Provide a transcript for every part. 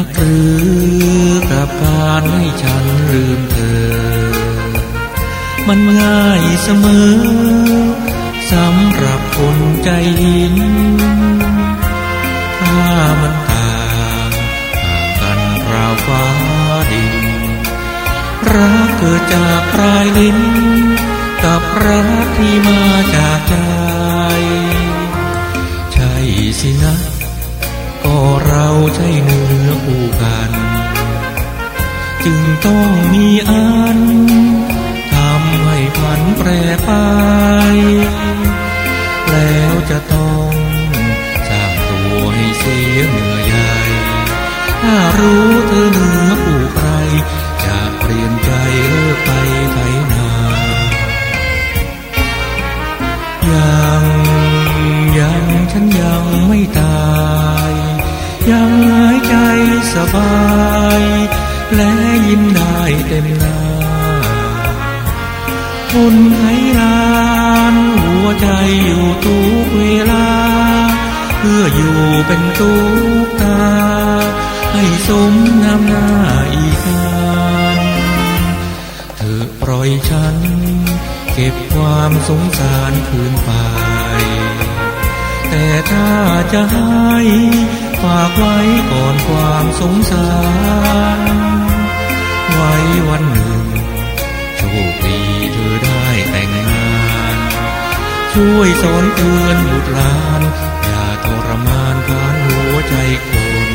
นักหรือกับการให้ฉันลืมเธอ มันง่ายเสมอสำหรับคนใจหิน ถ้ามันต่างห่างกันราวฟ้าดิน รักเกิดจากปลายลิ้น กับรักที่มาจากใจ ใช่สินะก็ร ใช่เนื้อคู่กัน จึงต้องมีอันทำให้พันแปรไป แล้วจะต้องสร้างตัวให้เสียเหนื่อยใหญ่ถ้ารู้เธอเหนือผู้ใคร จะเปลี่ยนใจเลิกไปไถนายังยังฉันยังไม่ตาย ยังหายใจสบาย และยิ้มได้เต็มหน้าคนไทยลานหัวใจอยู่ทุกเวลา เพื่ออยู่เป็นตุกตา ให้สมน้ำหน้าอีกนานเธอปล่อยฉัน เก็บความสงสารคืนไป แต่ถ้าจะให้ ฝากไว้ก่อนความสงสาร ไว้วันหนึ่งโชคดีเธอได้แต่งงาน ช่วยสอนเตือนบุตรหลาน อย่าทรมานผ่านหัวใจคน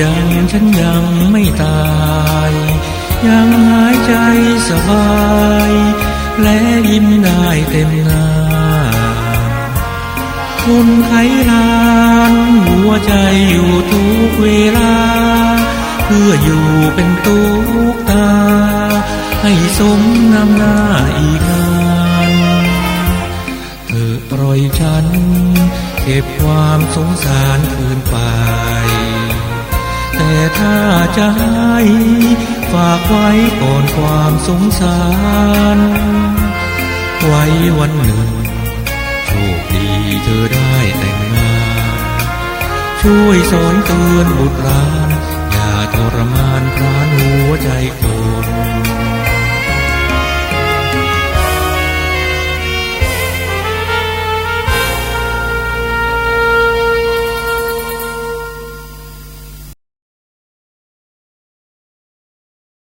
ยังฉันยังไม่ตาย ยังหายใจสบาย และยิ้มได้เต็มหน้าคนไทยลานหัวใจอยู่ทุกเวลา เพื่ออยู่เป็นตุกตา ให้สมน้ำหน้าอีกนานเธอปล่อยฉัน เก็บความสงสารคืนไป แต่ถ้าจะให้ฝากไว้ก่อนความสงสาร ไว้วันหนึ่ง โชคดีเธอได้แต่งงาน ช่วยสอนเตือนบุตรหลาน อย่าทรมานพรานหัวใจคน